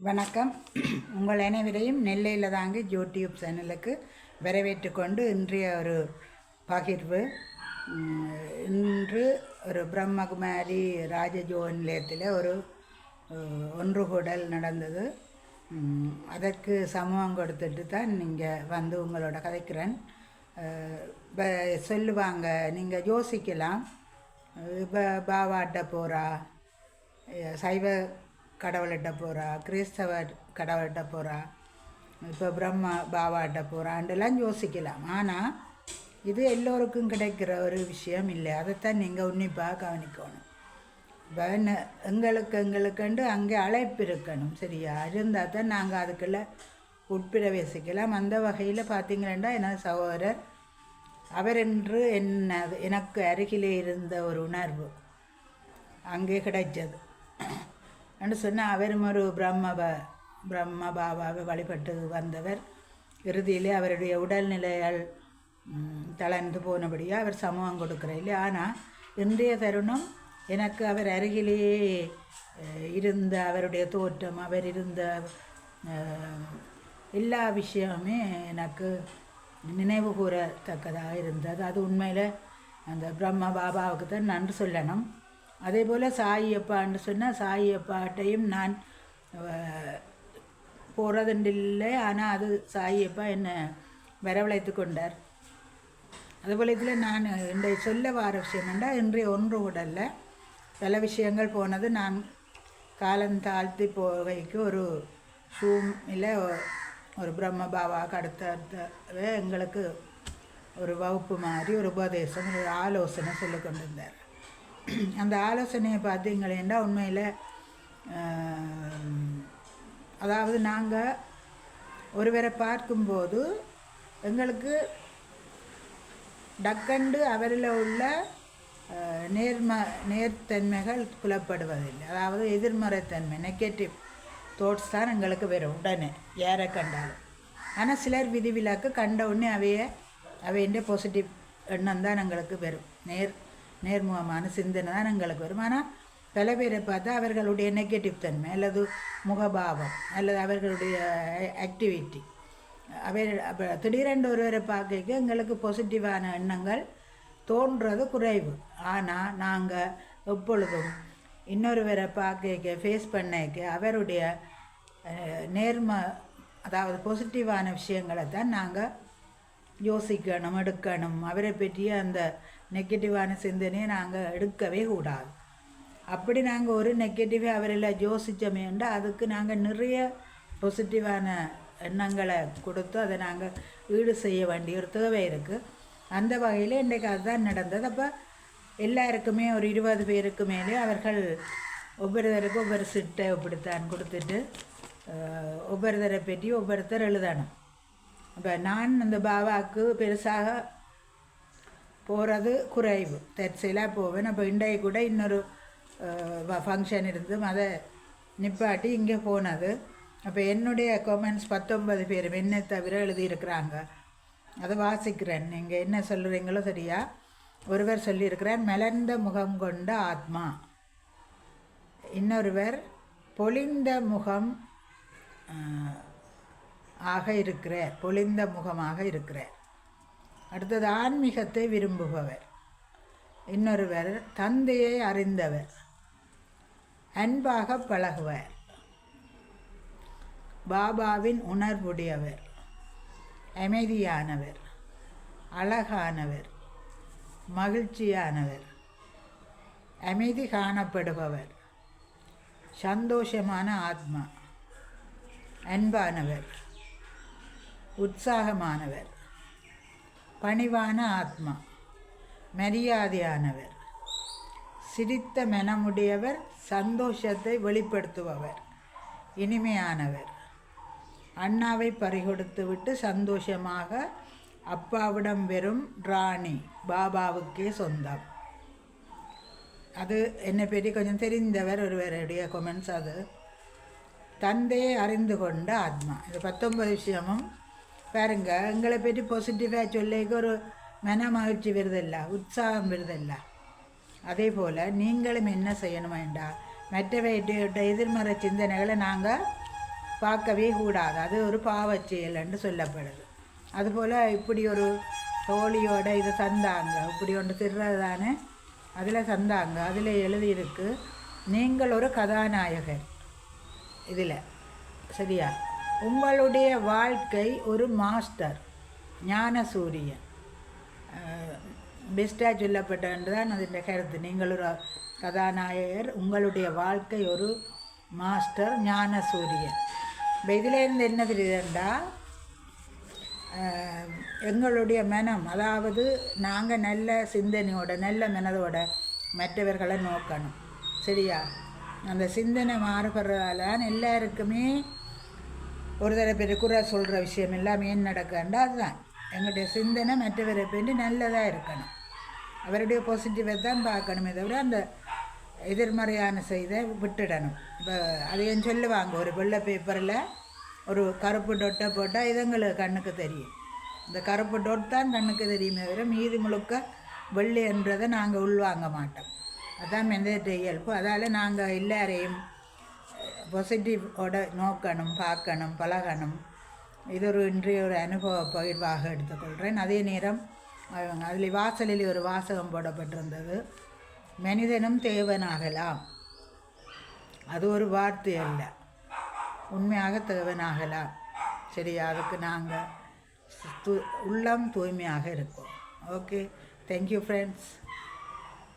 வணக்கம். உங்கள் அனைவரையும் நெல்லையில் தாங்க யூடியூப் சேனலுக்கு வரவேற்று கொண்டு இன்றைய ஒரு பகிர்வு. இன்று ஒரு பிரம்மகுமாரி ராஜஜோக நிலையத்தில் ஒரு ஒன்று ஒன்றுகூடல் நடந்தது. அதற்கு சமூகம் கொடுத்துட்டு தான் நீங்கள் வந்து உங்களோட கதைக்கிறேன். சொல்லுவாங்க நீங்கள் யோசிக்கலாம். இப்போ பாவாட்ட போகிறா சைவ கடவுள்கிட்ட போகிறா கிறிஸ்தவ கடவுள்கிட்ட போகிறா இப்போ பிரம்ம பாவாட்ட போகிறான்லாம் யோசிக்கலாம். ஆனால் இது எல்லோருக்கும் கிடைக்கிற ஒரு விஷயம் இல்லை. அதைத்தான் நீங்கள் உன்னிப்பாக கவனிக்கணும். இப்போ எங்களுக்கு எங்களுக்குண்டு அங்கே அழைப்பு இருக்கணும். சரியா? இருந்தால் தான் நாங்கள் அதுக்குள்ளே உட்பிரவேசிக்கலாம் அந்த வகையில் பார்த்தீங்கன்னா எனது சகோதரர்? அவர் என்று என்ன எனக்கு அருகிலே இருந்த ஒரு உணர்வு அங்கே கிடைச்சது. என்று சொன்னால் அவரும் ஒரு பிரம்ம பிரம்ம பாபாவை வழிபட்டு வந்தவர். இறுதியிலே அவருடைய உடல்நிலையால் தளர்ந்து போனபடியாக அவர் சமூகம் கொடுக்குறாரு ஆனால் இன்றைய தருணம் எனக்கு அவர் அருகிலேயே இருந்த அவருடைய தோற்றம் அவர் இருந்த எல்லா விஷயமுமே எனக்கு நினைவு கூறத்தக்கதாக இருந்தது. அது உண்மையில் அந்த பிரம்ம பாபாவுக்கு தான் நன்றி சொல்லணும். அதே போல் சாயப்பான்னு சொன்னால் சாயப்பாட்டையும் நான் போகிறதுண்டில்லை ஆனால் அது சாயியப்பா என்னை வரவழைத்து கொண்டார். அதுபோல் இதில் நான் இன்றைய சொல்ல வார விஷயம் என்றால் இன்றைய ஒன்று உடல்ல பல விஷயங்கள் போனது. நான் காலம் தாழ்த்தி போகைக்கு ஒரு ஷூமில் ஒரு பிரம்ம பாபாவுக்கு அடுத்த எங்களுக்கு ஒரு வகுப்பு மாதிரி ஒரு உபதேசம் ஒரு ஆலோசனை சொல்லி கொண்டிருந்தார். அந்த ஆலோசனையை பார்த்தீங்களேண்டா உண்மையில் அதாவது நாங்கள் ஒருவரை பார்க்கும்போது எங்களுக்கு டக்கண்டு அவரில் உள்ள நேர்ம நேர்த்தன்மைகள் புலப்படுவதில்லை. அதாவது எதிர்மறைத்தன்மை நெகட்டிவ் தோட்ஸ் தான் எங்களுக்கு வரும் உடனே யாரை கண்டாலும். ஆனால் சிலர் விதிவிலக்கு கண்ட உடனே அவைய அவையின் பாசிட்டிவ் எண்ணம் தான் எங்களுக்கு வரும். நேர் நேர்முகமான சிந்தனை தான் எங்களுக்கு வரும். ஆனால் பல பேரை பார்த்தா அவர்களுடைய நெகட்டிவ் தன்மை அல்லது முகபாவம் அல்லது அவர்களுடைய ஆக்டிவிட்டி அவர் அப்போ திடீரென்று ஒருவரை பார்க்க எங்களுக்கு பாசிட்டிவான எண்ணங்கள் தோன்றது குறைவு. ஆனால் நாங்கள் எப்பொழுதும் இன்னொருவரை பார்க்க ஃபேஸ் பண்ணிக்க அவருடைய நேர்ம அதாவது பாசிட்டிவான விஷயங்களை தான் நாங்கள் யோசிக்கணும் எடுக்கணும். அவரை பற்றிய அந்த நெகட்டிவான சிந்தனையை நாங்கள் எடுக்கவே கூடாது. அப்படி நாங்கள் ஒரு நெகட்டிவ் அவரில் யோசித்தோமேண்டு அதுக்கு நாங்கள் நிறைய பாசிட்டிவான எண்ணங்களை கொடுத்து அதை நாங்கள் ஈடு செய்ய வேண்டிய ஒரு தேவை இருக்குது அந்த வகையில் இன்றைக்கு அதுதான் நடந்தது. அப்போ எல்லாருக்குமே ஒரு இருபது பேருக்கு மேலே அவர்கள் ஒவ்வொருத்தருக்கும் ஒவ்வொரு சிட்டை இப்படித்தான் கொடுத்துட்டு ஒவ்வொருத்தரை பற்றி ஒவ்வொருத்தர் எழுதணும். அப்போ நான் அந்த பாபாவுக்கு பெருசாக போகிறது குறைவு. தற்செயலாக போவேன். அப்போ இண்டைய கூட இன்னொரு ஃபங்க்ஷன் இருந்து அதை நிப்பாட்டி இங்கே போனது. அப்போ என்னுடைய கமெண்ட்ஸ் பத்தொன்பது பேர் என்னை தவிர எழுதியிருக்கிறாங்க. அதை வாசிக்கிறேன். நீங்கள் என்ன சொல்கிறீங்களோ சரியா? ஒருவர் சொல்லியிருக்கிறார் மலர்ந்த முகம் கொண்ட ஆத்மா. இன்னொருவர் பொலிந்த முகம் ஆக இருக்கிறார் பொழிந்த முகமாக இருக்கிறார். அடுத்தது ஆன்மீகத்தை விரும்புபவர். இன்னொருவர் தந்தையை அறிந்தவர். அன்பாக பழகுவர். பாபாவின் உணர்வுடையவர். அமைதியானவர். அழகானவர். மகிழ்ச்சியானவர். அமைதி காணப்படுபவர். சந்தோஷமான ஆத்மா. அன்பானவர். உற்சாகமானவர். பணிவான ஆத்மா மரியாதையானவர். சிரித்த மனமுடையவர் சந்தோஷத்தை வெளிப்படுத்துபவர் இனிமையானவர். அண்ணாவை பறிகொடுத்துவிட்டு சந்தோஷமாக அப்பாவிடம் வெறும் ராணி பாபாவுக்கே சொந்தம். அது என்னை பற்றி கொஞ்சம் தெரிந்தவர் ஒருவருடைய கொமெண்ட்ஸ் அது. தந்தையை அறிந்து கொண்ட ஆத்மா. இது பத்தொன்பது விஷயமும் பாருங்க எங்களை பற்றி பாசிட்டிவாக சொல்லிக்க ஒரு மன மகிழ்ச்சி வருதில்ல உற்சாகம் வருதில்ல. அதே போல் நீங்களும் என்ன செய்யணும் வேண்டாம் மற்றவையிட்ட எதிர்மறை சிந்தனைகளை நாங்கள் பார்க்கவே கூடாது. அது ஒரு பாவச் என்று சொல்லப்படுது. அதுபோல் இப்படி ஒரு தோழியோட இதை தந்தாங்க. இப்படி ஒன்று திருறது தானே? அதில் தந்தாங்க. அதில் எழுதியிருக்கு நீங்கள் ஒரு கதாநாயகர். இதில் சரியா? உங்களுடைய வாழ்க்கை ஒரு மாஸ்டர் ஞானசூரியன். பெஸ்ட்டாக சொல்லப்பட்டன்று தான் அதின் கருத்து. நீங்கள் ஒரு கதாநாயகர் உங்களுடைய வாழ்க்கை ஒரு மாஸ்டர் ஞானசூரியன். இப்போ இதிலேருந்து என்ன தெரியுதுண்டா? எங்களுடைய மனம் அதாவது நாங்கள் நல்ல சிந்தனையோட நல்ல மனதோட மற்றவர்களை நோக்கணும். சரியா? அந்த சிந்தனை மாறுபடுறதால எல்லாருக்குமே ஒரு தடவை பேர் குறை சொல்கிற விஷயம் எல்லாமே ஏன் நடக்கண்டா அதுதான். எங்களுடைய சிந்தனை மற்றவரை பேண்டு நல்லதாக இருக்கணும். அவருடைய பாசிட்டிவை தான் பார்க்கணுமே தவிர அந்த எதிர்மறையான செய்தை விட்டுடணும். இப்போ அதையும் சொல்லுவாங்க ஒரு வெள்ளை பேப்பரில் ஒரு கருப்பு டொட்டை போட்டால் இதுங்களுக்கு கண்ணுக்கு தெரியும். இந்த கருப்பு டொட் தான் கண்ணுக்கு தெரியுமே தவிர மீதி முழுக்க வெள்ளை என்றதை நாங்கள் உள்வாங்க மாட்டோம். அதான் மெந்தேற்ற இயல்பு. அதால் நாங்கள் எல்லாரையும் பாசிட்டிவோட நோக்கணும் பார்க்கணும் பழகணும். இது ஒரு இன்றைய ஒரு அனுபவ பகிர்வாக எடுத்துக்கொள்கிறேன். அதே நேரம் அதில் வாசலில் ஒரு வாசகம் போடப்பட்டிருந்தது. மனிதனும் தேவனாகலாம். அது ஒரு வார்த்தை அல்ல. உண்மையாக தேவனாகலாம். சரியா? அதுக்கு நாங்கள் உள்ளம் தூய்மையாக இருக்கோம். Okay thank you friends